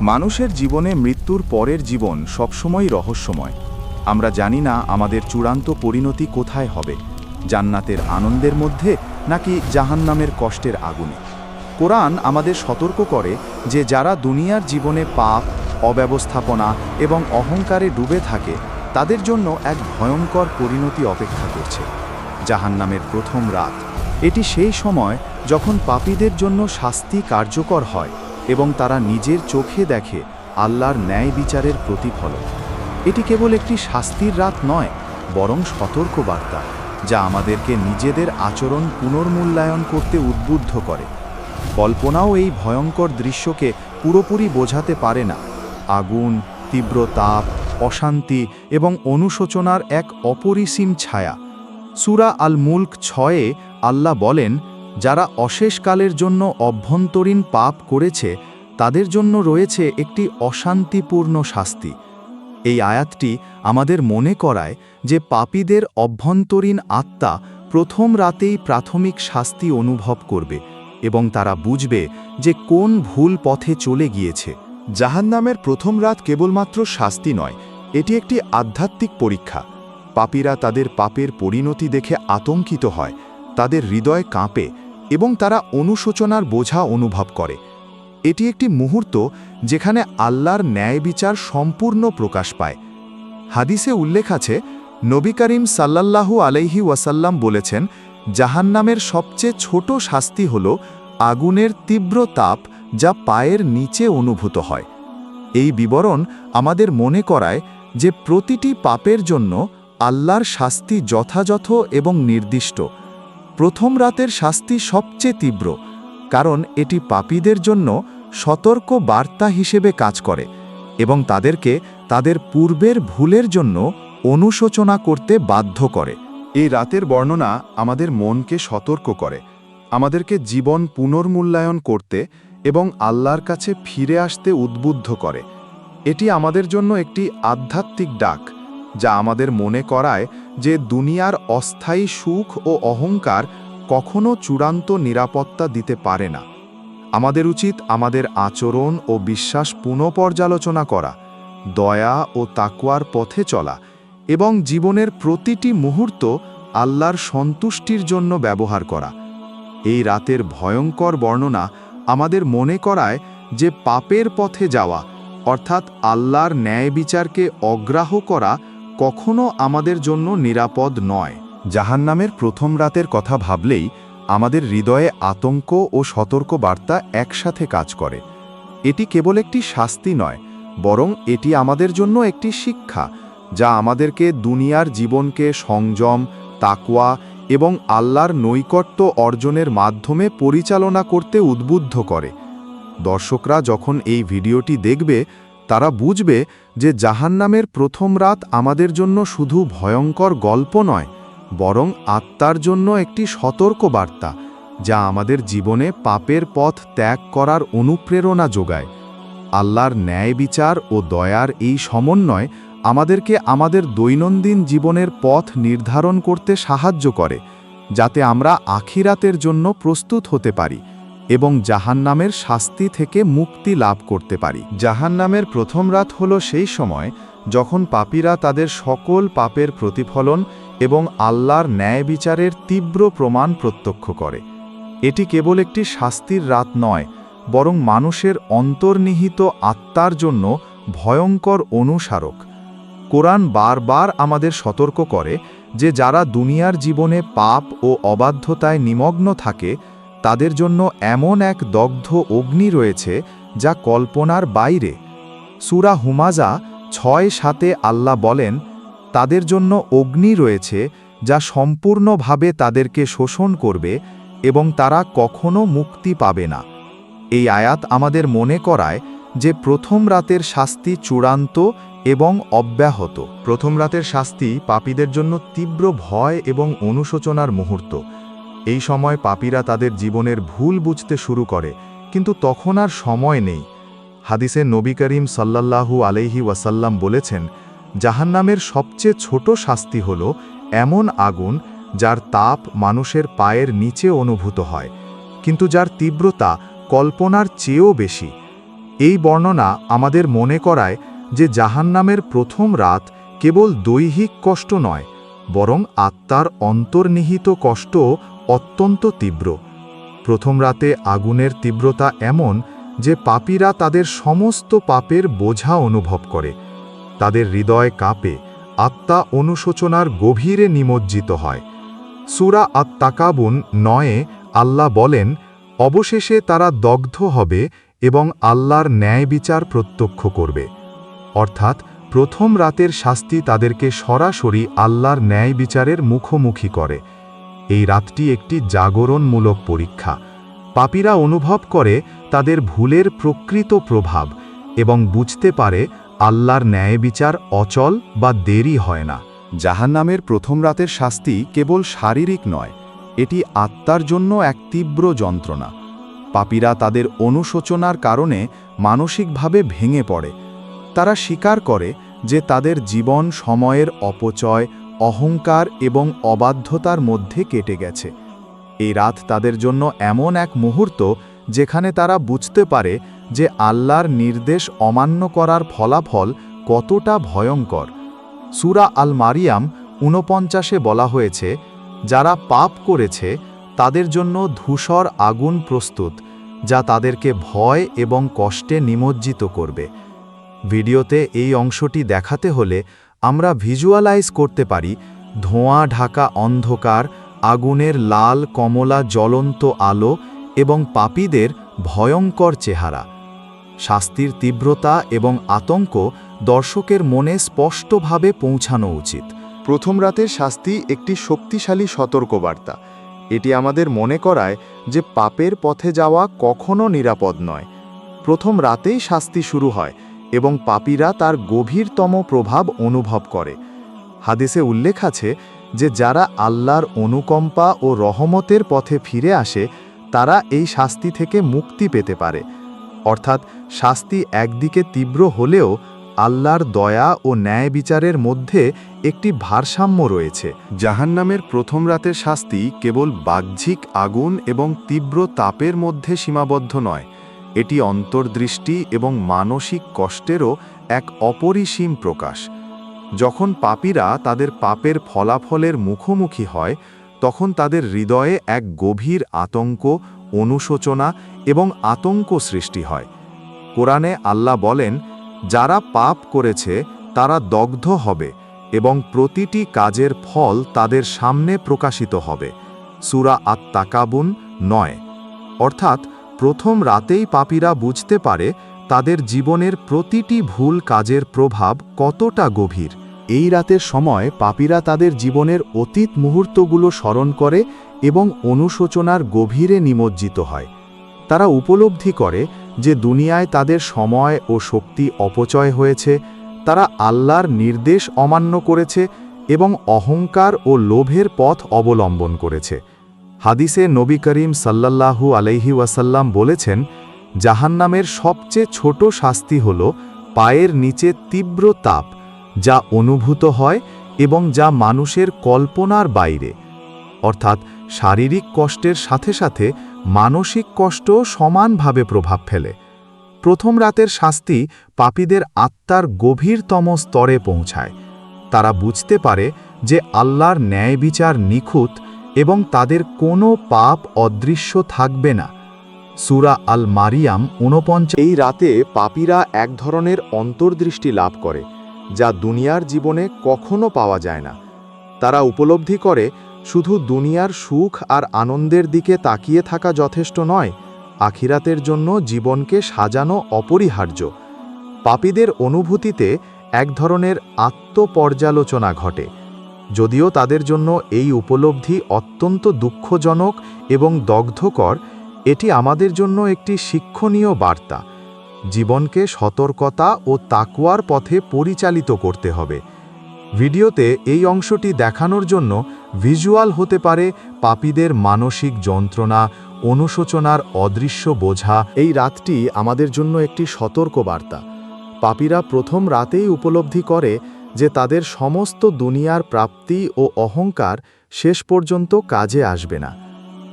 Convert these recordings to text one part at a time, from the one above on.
মানুষের জীবনে মৃত্যুর পরের জীবন সবসময় রহস্যময়। আমরা জানি না আমাদের চূড়ান্ত পরিণতি কোথায় হবে, জান্নাতের আনন্দের মধ্যে নাকি জাহান্নামের কষ্টের আগুনে। কোরআন আমাদের সতর্ক করে যে যারা দুনিয়ার জীবনে পাপ, অব্যবস্থাপনা এবং অহংকারে ডুবে থাকে, তাদের জন্য এক ভয়ঙ্কর পরিণতি অপেক্ষা করছে। জাহান্নামের প্রথম রাত, এটি সেই সময় যখন পাপীদের জন্য শাস্তি কার্যকর হয়। এবং তারা নিজের চোখে দেখে আল্লাহর ন্যায় বিচারের প্রতিফলন। এটি কেবল একটি শাস্তির রাত নয়, বরং সতর্ক বার্তা যা আমাদেরকে নিজেদের আচরণ পুনর্মূল্যায়ন করতে উদ্বুদ্ধ করে। কল্পনাও এই ভয়ঙ্কর দৃশ্যকে পুরোপুরি বোঝাতে পারে না। আগুন, তীব্র তাপ, অশান্তি এবং অনুশোচনার এক অপরিসীম ছায়া। সুরা আল মুল্ক ছয়ে আল্লাহ বলেন যারা অশেষকালের জন্য অভ্যন্তরীণ পাপ করেছে, তাদের জন্য রয়েছে একটি অশান্তিপূর্ণ শাস্তি। এই আয়াতটি আমাদের মনে করায় যে পাপীদের অভ্যন্তরীণ আত্মা প্রথম রাতেই প্রাথমিক শাস্তি অনুভব করবে এবং তারা বুঝবে যে কোন ভুল পথে চলে গিয়েছে। জাহান্নামের প্রথম রাত কেবলমাত্র শাস্তি নয়, এটি একটি আধ্যাত্মিক পরীক্ষা। পাপীরা তাদের পাপের পরিণতি দেখে আতঙ্কিত হয় তাদের হৃদয় কাঁপে এবং তারা অনুশোচনার বোঝা অনুভব করে। এটি একটি মুহূর্ত যেখানে আল্লাহর ন্যায় বিচার সম্পূর্ণ প্রকাশ পায়। হাদিসে উল্লেখ আছে, নবী করিম সাল্লাল্লাহু আলাইহি ওয়াসাল্লাম বলেছেন, জাহান্নামের সবচেয়ে ছোট শাস্তি হল আগুনের তীব্র তাপ যা পায়ের নিচে অনুভূত হয়। এই বিবরণ আমাদের মনে করায় যে প্রতিটি পাপের জন্য আল্লাহর শাস্তি যথাযথ এবং নির্দিষ্ট। প্রথম রাতের শাস্তি সবচেয়ে তীব্র, কারণ এটি পাপীদের জন্য সতর্ক বার্তা হিসেবে কাজ করে এবং তাদেরকে তাদের পূর্বের ভুলের জন্য অনুশোচনা করতে বাধ্য করে। এই রাতের বর্ণনা আমাদের মনকে সতর্ক করে, আমাদেরকে জীবন পুনর্মূল্যায়ন করতে এবং আল্লাহর কাছে ফিরে আসতে উদ্বুদ্ধ করে। এটি আমাদের জন্য একটি আধ্যাত্মিক ডাক, যা আমাদের মনে করায় যে দুনিয়ার অস্থায়ী সুখ ও অহংকার কখনো চূড়ান্ত নিরাপত্তা দিতে পারে না। আমাদের উচিত আমাদের আচরণ ও বিশ্বাস পুনঃপর্যালোচনা করা, দয়া ও তাকুয়ার পথে চলা এবং জীবনের প্রতিটি মুহূর্ত আল্লাহর সন্তুষ্টির জন্য ব্যবহার করা। এই রাতের ভয়ঙ্কর বর্ণনা আমাদের মনে করায় যে পাপের পথে যাওয়া, অর্থাৎ আল্লাহর ন্যায় বিচারকে অগ্রাহ্য করা কখনো আমাদের জন্য নিরাপদ নয়। জাহান্নামের প্রথম রাতের কথা ভাবলেই আমাদের হৃদয়ে আতঙ্ক ও সতর্ক বার্তা একসাথে কাজ করে। এটি কেবল একটি শাস্তি নয়, বরং এটি আমাদের জন্য একটি শিক্ষা, যা আমাদেরকে দুনিয়ার জীবনকে সংযম, তাকওয়া এবং আল্লাহর নৈকট্য অর্জনের মাধ্যমে পরিচালনা করতে উদ্বুদ্ধ করে। দর্শকরা যখন এই ভিডিওটি দেখবে, তারা বুঝবে যে জাহান্নামের প্রথম রাত আমাদের জন্য শুধু ভয়ঙ্কর গল্প নয়, বরং আত্মার জন্য একটি সতর্ক বার্তা যা আমাদের জীবনে পাপের পথ ত্যাগ করার অনুপ্রেরণা যোগায়। আল্লাহর ন্যায় বিচার ও দয়ার এই সমন্বয় আমাদেরকে আমাদের দৈনন্দিন জীবনের পথ নির্ধারণ করতে সাহায্য করে, যাতে আমরা আখিরাতের জন্য প্রস্তুত হতে পারি। এবং জাহান্নামের শাস্তি থেকে মুক্তি লাভ করতে পারি। জাহান্নামের প্রথম রাত হল সেই সময় যখন পাপীরা তাদের সকল পাপের প্রতিফলন এবং আল্লাহর ন্যায় বিচারের তীব্র প্রমাণ প্রত্যক্ষ করে। এটি কেবল একটি শাস্তির রাত নয়, বরং মানুষের অন্তর্নিহিত আত্মার জন্য ভয়ঙ্কর অনুসারক। কোরআন বারবার আমাদের সতর্ক করে যে যারা দুনিয়ার জীবনে পাপ ও অবাধ্যতায় নিমগ্ন থাকে তাদের জন্য এমন এক দগ্ধ অগ্নি রয়েছে যা কল্পনার বাইরে। সুরা হুমাজা ছয় সাতে আল্লাহ বলেন, তাদের জন্য অগ্নি রয়েছে যা সম্পূর্ণভাবে তাদেরকে শোষণ করবে এবং তারা কখনো মুক্তি পাবে না। এই আয়াত আমাদের মনে করায় যে প্রথম রাতের শাস্তি চূড়ান্ত এবং অব্যাহত। প্রথম রাতের শাস্তি পাপীদের জন্য তীব্র ভয় এবং অনুশোচনার মুহূর্ত। এই সময় পাপীরা তাদের জীবনের ভুল বুঝতে শুরু করে, কিন্তু তখন আর সময় নেই। হাদিসে নবী করিম সাল্লাল্লাহু আলাইহি ওয়াসাল্লাম বলেছেন, জাহান্নামের সবচেয়ে ছোট শাস্তি হল এমন আগুন যার তাপ মানুষের পায়ের নিচে অনুভূত হয়, কিন্তু যার তীব্রতা কল্পনার চেয়েও বেশি। এই বর্ণনা আমাদের মনে করায় যে জাহান্নামের প্রথম রাত কেবল দৈহিক কষ্ট নয়, বরং আত্মার অন্তর্নিহিত কষ্ট অত্যন্ত তীব্র। প্রথম রাতে আগুনের তীব্রতা এমন যে পাপীরা তাদের সমস্ত পাপের বোঝা অনুভব করে। তাদের হৃদয় কাঁপে, আত্মা অনুশোচনার গভীরে নিমজ্জিত হয়। সুরা আত্মাকাবুন নয়ে আল্লাহ বলেন, অবশেষে তারা দগ্ধ হবে এবং আল্লাহর ন্যায় বিচার প্রত্যক্ষ করবে। অর্থাৎ প্রথম রাতের শাস্তি তাদেরকে সরাসরি আল্লাহর ন্যায় বিচারের মুখোমুখি করে। এই রাতটি একটি জাগরণমূলক পরীক্ষা। পাপীরা অনুভব করে তাদের ভুলের প্রকৃত প্রভাব এবং বুঝতে পারে আল্লাহর ন্যায় বিচার অচল বা দেরি হয় না। জাহান্নামের প্রথম রাতের শাস্তি কেবল শারীরিক নয়, এটি আত্মার জন্য এক তীব্র যন্ত্রণা। পাপীরা তাদের অনুশোচনার কারণে মানসিকভাবে ভেঙে পড়ে। তারা স্বীকার করে যে তাদের জীবন সময়ের অপচয় অহংকার এবং অবাধ্যতার মধ্যে কেটে গেছে। এই রাত তাদের জন্য এমন এক মুহূর্ত যেখানে তারা বুঝতে পারে যে আল্লাহর নির্দেশ অমান্য করার ফলাফল কতটা ভয়ঙ্কর। সুরা আল মারিয়াম ঊনপঞ্চাশে বলা হয়েছে, যারা পাপ করেছে, তাদের জন্য ধূসর আগুন প্রস্তুত, যা তাদেরকে ভয় এবং কষ্টে নিমজ্জিত করবে। ভিডিওতে এই অংশটি দেখাতে হলে আমরা ভিজুয়ালাইজ করতে পারি, ধোঁয়া ঢাকা অন্ধকার, আগুনের লাল কমলা জ্বলন্ত আলো এবং পাপীদের ভয়ঙ্কর চেহারা। শাস্তির তীব্রতা এবং আতঙ্ক দর্শকের মনে স্পষ্টভাবে পৌঁছানো উচিত। প্রথম রাতের শাস্তি একটি শক্তিশালী সতর্কবার্তা। এটি আমাদের মনে করায় যে পাপের পথে যাওয়া কখনো নিরাপদ নয়। প্রথম রাতেই শাস্তি শুরু হয় এবং পাপীরা তার গভীরতম প্রভাব অনুভব করে। হাদিসে উল্লেখ আছে যে যারা আল্লাহর অনুকম্পা ও রহমতের পথে ফিরে আসে, তারা এই শাস্তি থেকে মুক্তি পেতে পারে। অর্থাৎ শাস্তি একদিকে তীব্র হলেও আল্লাহর দয়া ও ন্যায় বিচারের মধ্যে একটি ভারসাম্য রয়েছে। জাহান্নামের প্রথম রাতের শাস্তি কেবল বাহ্যিক আগুন এবং তীব্র তাপের মধ্যে সীমাবদ্ধ নয় এটি অন্তর্দৃষ্টি এবং মানসিক কষ্টেরও এক অপরিসীম প্রকাশ। যখন পাপীরা তাদের পাপের ফলাফলের মুখোমুখি হয়, তখন তাদের হৃদয়ে এক গভীর আতঙ্ক, অনুশোচনা এবং আতঙ্ক সৃষ্টি হয়। কোরআনে আল্লাহ বলেন, যারা পাপ করেছে, তারা দগ্ধ হবে এবং প্রতিটি কাজের ফল তাদের সামনে প্রকাশিত হবে। সুরা আত্মাকাবুন নয়। অর্থাৎ প্রথম রাতেই পাপীরা বুঝতে পারে তাদের জীবনের প্রতিটি ভুল কাজের প্রভাব কতটা গভীর। এই রাতের সময় পাপীরা তাদের জীবনের অতীত মুহূর্তগুলো স্মরণ করে এবং অনুশোচনার গভীরে নিমজ্জিত হয়। তারা উপলব্ধি করে যে দুনিয়ায় তাদের সময় ও শক্তি অপচয় হয়েছে, তারা আল্লাহর নির্দেশ অমান্য করেছে এবং অহংকার ও লোভের পথ অবলম্বন করেছে। হাদিসে নবী করিম সাল্লাল্লাহু আলাইহি ওয়াসাল্লাম বলেছেন, জাহান্নামের সবচেয়ে ছোট শাস্তি হল পায়ের নিচে তীব্র তাপ, যা অনুভূত হয় এবং যা মানুষের কল্পনার বাইরে। অর্থাৎ শারীরিক কষ্টের সাথে সাথে মানসিক কষ্ট সমানভাবে প্রভাব ফেলে। প্রথম রাতের শাস্তি পাপীদের আত্মার গভীরতম স্তরে পৌঁছায়। তারা বুঝতে পারে যে আল্লাহর ন্যায় বিচার নিখুঁত এবং তাদের কোনো পাপ অদৃশ্য থাকবে না। সুরা আল মারিয়াম ঊনপঞ্চ এই রাতে পাপীরা এক ধরনের অন্তর্দৃষ্টি লাভ করে, যা দুনিয়ার জীবনে কখনো পাওয়া যায় না। তারা উপলব্ধি করে, শুধু দুনিয়ার সুখ আর আনন্দের দিকে তাকিয়ে থাকা যথেষ্ট নয়, আখিরাতের জন্য জীবনকে সাজানো অপরিহার্য। পাপীদের অনুভূতিতে এক ধরনের আত্মপর্যালোচনা ঘটে। যদিও তাদের জন্য এই উপলব্ধি অত্যন্ত দুঃখজনক এবং দগ্ধকর, এটি আমাদের জন্য একটি শিক্ষণীয় বার্তা। জীবনকে সতর্কতা ও তাকুয়ার পথে পরিচালিত করতে হবে। ভিডিওতে এই অংশটি দেখানোর জন্য ভিজুয়াল হতে পারে পাপীদের মানসিক যন্ত্রণা, অনুশোচনার অদৃশ্য বোঝা। এই রাতটি আমাদের জন্য একটি সতর্ক বার্তা। পাপীরা প্রথম রাতেই উপলব্ধি করে যে তাদের সমস্ত দুনিয়ার প্রাপ্তি ও অহংকার শেষ পর্যন্ত কাজে আসবে না।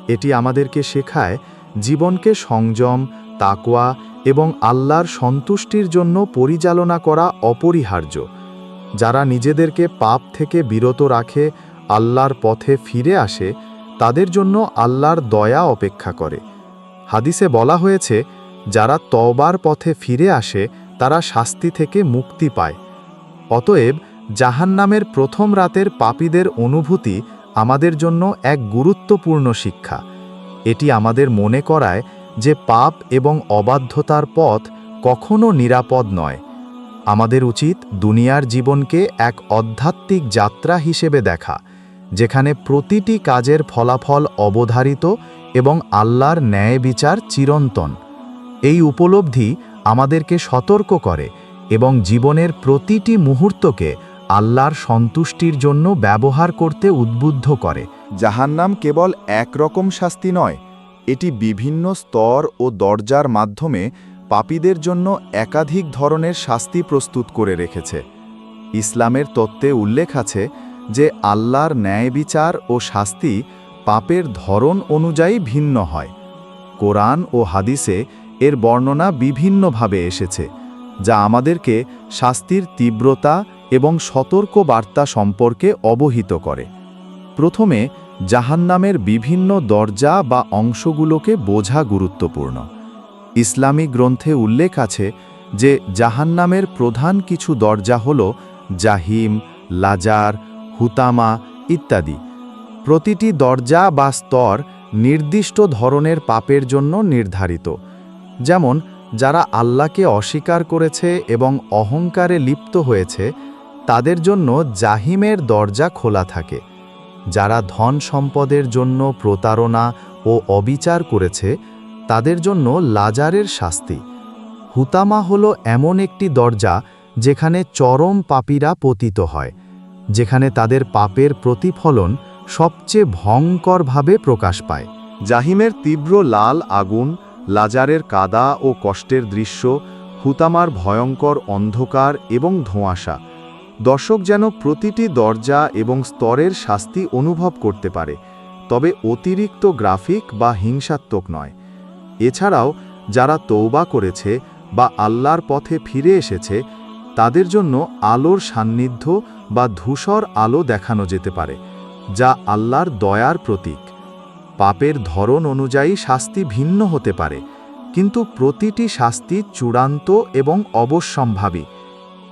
এটি আমাদেরকে শেখায় জীবনকে সংযম তাকোয়া এবং আল্লাহর সন্তুষ্টির জন্য পরিচালনা করা অপরিহার্য। যারা নিজেদেরকে পাপ থেকে বিরত রাখে, আল্লাহর পথে ফিরে আসে, তাদের জন্য আল্লাহর দয়া অপেক্ষা করে। হাদিসে বলা হয়েছে, যারা তওবার পথে ফিরে আসে, তারা শাস্তি থেকে মুক্তি পায়। অতএব জাহান্নামের প্রথম রাতের পাপীদের অনুভূতি আমাদের জন্য এক গুরুত্বপূর্ণ শিক্ষা। এটি আমাদের মনে করায় যে পাপ এবং অবাধ্যতার পথ কখনো নিরাপদ নয়। আমাদের উচিত দুনিয়ার জীবনকে এক আধ্যাত্মিক যাত্রা হিসেবে দেখা, যেখানে প্রতিটি কাজের ফলাফল অবধারিত এবং আল্লাহর ন্যায় বিচার চিরন্তন। এই উপলব্ধি আমাদেরকে সতর্ক করে এবং জীবনের প্রতিটি মুহূর্তকে আল্লাহর সন্তুষ্টির জন্য ব্যবহার করতে উদ্বুদ্ধ করে। জাহান্নাম কেবল একরকম শাস্তি নয়, এটি বিভিন্ন স্তর ও দরজার মাধ্যমে পাপীদের জন্য একাধিক ধরনের শাস্তি প্রস্তুত করে রেখেছে। ইসলামের তত্ত্বে উল্লেখ আছে যে আল্লাহর ন্যায় বিচার ও শাস্তি পাপের ধরন অনুযায়ী ভিন্ন হয়। কোরআন ও হাদিসে এর বর্ণনা বিভিন্নভাবে এসেছে। যা আমাদেরকে শাস্তির তীব্রতা এবং সতর্ক বার্তা সম্পর্কে অবহিত করে। প্রথমে, জাহান্নামের বিভিন্ন দরজা বা অংশগুলোকে বোঝা গুরুত্বপূর্ণ। ইসলামী গ্রন্থে উল্লেখ আছে যে জাহান্নামের প্রধান কিছু দরজা হল জাহিম, লাজার, হুতামা ইত্যাদি। প্রতিটি দরজা বা স্তর নির্দিষ্ট ধরনের পাপের জন্য নির্ধারিত। যেমন যারা আল্লাহকে অস্বীকার করেছে এবং অহংকারে লিপ্ত হয়েছে, তাদের জন্য জাহিমের দরজা খোলা থাকে। যারা ধন সম্পদের জন্য প্রতারণা ও অবিচার করেছে, তাদের জন্য লাজারের শাস্তি। হুতামা হল এমন একটি দরজা যেখানে চরম পাপীরা পতিত হয়, যেখানে তাদের পাপের প্রতিফলন সবচেয়ে ভয়ঙ্করভাবে প্রকাশ পায়। জাহিমের তীব্র লাল আগুন লাজারের কাদা ও কষ্টের দৃশ্য, হুতামার ভয়ঙ্কর অন্ধকার এবং ধোঁয়াশা। দর্শক যেন প্রতিটি দরজা এবং স্তরের শাস্তি অনুভব করতে পারে, তবে অতিরিক্ত গ্রাফিক বা হিংসাত্মক নয়। এছাড়াও, যারা তৌবা করেছে বা আল্লাহর পথে ফিরে এসেছে, তাদের জন্য আলোর সান্নিধ্য বা ধূসর আলো দেখানো যেতে পারে, যা আল্লাহর দয়ার প্রতীক। পাপের ধরন অনুযায়ী শাস্তি ভিন্ন হতে পারে, কিন্তু প্রতিটি শাস্তি চূড়ান্ত এবং অবশ্যম্ভাবী।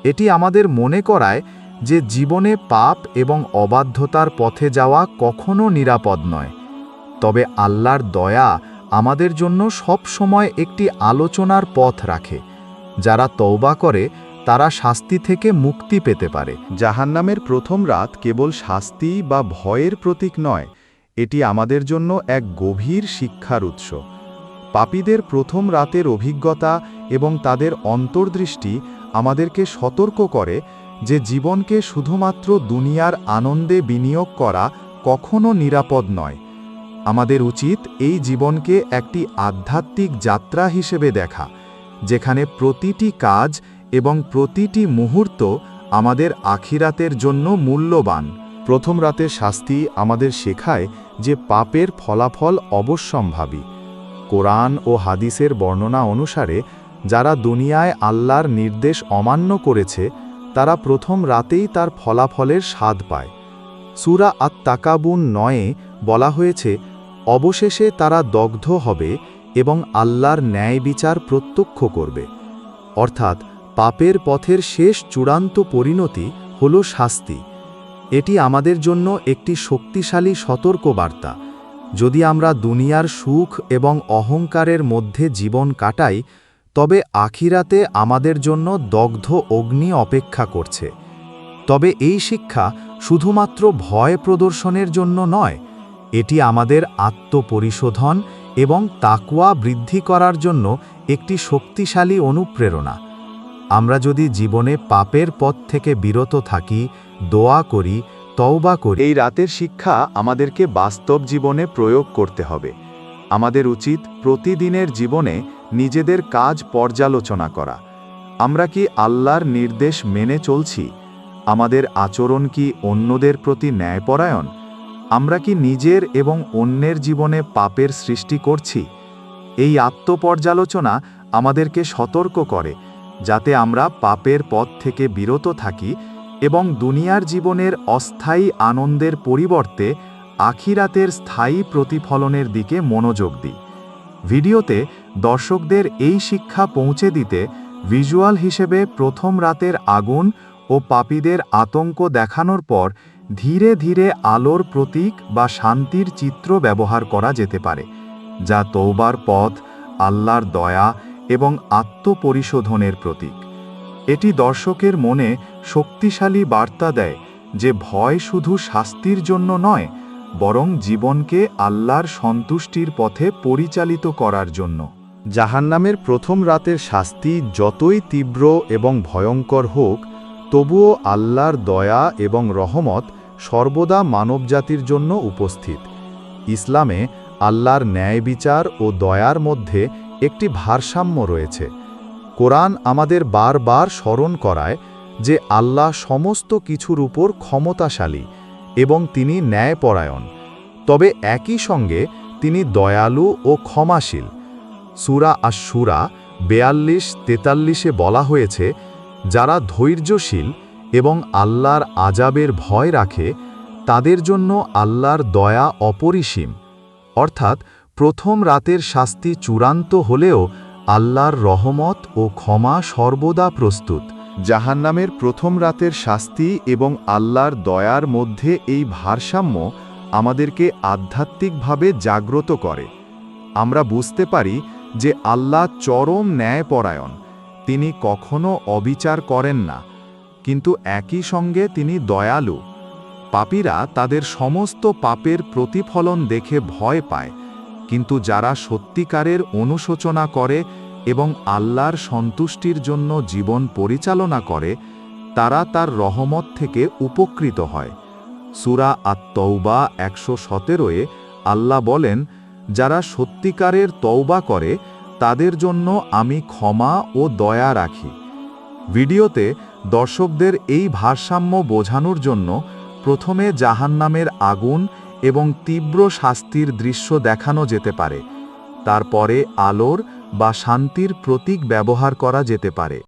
এটি আমাদের মনে করায় যে জীবনে পাপ এবং অবাধ্যতার পথে যাওয়া কখনো নিরাপদ নয়। তবে আল্লাহর দয়া আমাদের জন্য সব সময় একটি আলোচনার পথ রাখে। যারা তওবা করে, তারা শাস্তি থেকে মুক্তি পেতে পারে। জাহান্নামের প্রথম রাত কেবল শাস্তি বা ভয়ের প্রতীক নয় এটি আমাদের জন্য এক গভীর শিক্ষার উৎস। পাপীদের প্রথম রাতের অভিজ্ঞতা এবং তাদের অন্তর্দৃষ্টি আমাদেরকে সতর্ক করে যে জীবনকে শুধুমাত্র দুনিয়ার আনন্দে বিনিয়োগ করা কখনো নিরাপদ নয়। আমাদের উচিত এই জীবনকে একটি আধ্যাত্মিক যাত্রা হিসেবে দেখা, যেখানে প্রতিটি কাজ এবং প্রতিটি মুহূর্ত আমাদের আখিরাতের জন্য মূল্যবান। প্রথম রাতের শাস্তি আমাদের শেখায় যে পাপের ফলাফল অবশ্যম্ভাবী। কোরআন ও হাদিসের বর্ণনা অনুসারে, যারা দুনিয়ায় আল্লাহর নির্দেশ অমান্য করেছে, তারা প্রথম রাতেই তার ফলাফলের স্বাদ পায়। সুরা আত তাকাবুন নয়ে বলা হয়েছে, অবশেষে তারা দগ্ধ হবে এবং আল্লাহর ন্যায় বিচার প্রত্যক্ষ করবে। অর্থাৎ, পাপের পথের শেষ চূড়ান্ত পরিণতি হল শাস্তি। এটি আমাদের জন্য একটি শক্তিশালী সতর্কবার্তা। যদি আমরা দুনিয়ার সুখ এবং অহংকারের মধ্যে জীবন কাটাই, তবে আখিরাতে আমাদের জন্য দগ্ধ অগ্নি অপেক্ষা করছে। তবে এই শিক্ষা শুধুমাত্র ভয় প্রদর্শনের জন্য নয়, এটি আমাদের আত্মপরিশোধন এবং তাকুয়া বৃদ্ধি করার জন্য একটি শক্তিশালী অনুপ্রেরণা। আমরা যদি জীবনে পাপের পথ থেকে বিরত থাকি, দোয়া করি, তওবা করি, এই রাতের শিক্ষা আমাদেরকে বাস্তব জীবনে প্রয়োগ করতে হবে। আমাদের উচিত প্রতিদিনের জীবনে নিজেদের কাজ পর্যালোচনা করা। আমরা কি আল্লাহর নির্দেশ মেনে চলছি? আমাদের আচরণ কি অন্যদের প্রতি ন্যায়পরায়ণ? আমরা কি নিজের এবং অন্যের জীবনে পাপের সৃষ্টি করছি? এই আত্মপর্যালোচনা আমাদেরকে সতর্ক করে যাতে আমরা পাপের পথ থেকে বিরত থাকি এবং দুনিয়ার জীবনের অস্থায়ী আনন্দের পরিবর্তে আখিরাতের স্থায়ী প্রতিফলনের দিকে মনোযোগ দিই। ভিডিওতে দর্শকদের এই শিক্ষা পৌঁছে দিতে ভিজুয়াল হিসেবে প্রথম রাতের আগুন ও পাপীদের আতঙ্ক দেখানোর পর ধীরে ধীরে আলোর প্রতীক বা শান্তির চিত্র ব্যবহার করা যেতে পারে, যা তৌবার পথ, আল্লাহর দয়া এবং আত্মপরিশোধনের প্রতীক। এটি দর্শকের মনে শক্তিশালী বার্তা দেয় যে ভয় শুধু শাস্তির জন্য নয়, বরং জীবনকে আল্লাহর সন্তুষ্টির পথে পরিচালিত করার জন্য। জাহান্নামের প্রথম রাতের শাস্তি যতই তীব্র এবং ভয়ঙ্কর হোক, তবুও আল্লাহর দয়া এবং রহমত সর্বদা মানবজাতির জন্য উপস্থিত। ইসলামে আল্লাহর ন্যায় বিচার ও দয়ার মধ্যে একটি ভারসাম্য রয়েছে। কোরআন আমাদের বারবার স্মরণ করায় যে আল্লাহ সমস্ত কিছুর উপর ক্ষমতাশালী এবং তিনি ন্যায়পরায়ণ। তবে একই সঙ্গে তিনি দয়ালু ও ক্ষমাশীল। সুরা আর সুরা বেয়াল্লিশ, তেতাল্লিশে বলা হয়েছে, যারা ধৈর্যশীল এবং আল্লাহর আজাবের ভয় রাখে, তাদের জন্য আল্লাহর দয়া অপরিসীম। অর্থাৎ প্রথম রাতের শাস্তি চূড়ান্ত হলেও আল্লাহর রহমত ও ক্ষমা সর্বদা প্রস্তুত। জাহান্নামের প্রথম রাতের শাস্তি এবং আল্লাহর দয়ার মধ্যে এই ভারসাম্য আমাদেরকে আধ্যাত্মিকভাবে জাগ্রত করে। আমরা বুঝতে পারি যে আল্লাহ চরম ন্যায়পরায়ণ, তিনি কখনো অবিচার করেন না, কিন্তু একই সঙ্গে তিনি দয়ালু। পাপীরা তাদের সমস্ত পাপের প্রতিফলন দেখে ভয় পায়। কিন্তু যারা সত্যিকারের অনুশোচনা করে এবং আল্লাহর সন্তুষ্টির জন্য জীবন পরিচালনা করে, তারা তার রহমত থেকে উপকৃত হয়। সুরা আত্মৌবা একশো সতেরোয়ে আল্লাহ বলেন, যারা সত্যিকারের তৌবা করে, তাদের জন্য আমি ক্ষমা ও দয়া রাখি। ভিডিওতে দর্শকদের এই ভারসাম্য বোঝানোর জন্য প্রথমে জাহান্নামের আগুন এবং তীব্র শাস্তির দৃশ্য দেখানো যেতে পারে। তারপরে আলোর বা শান্তির প্রতীক ব্যবহার করা যেতে পারে।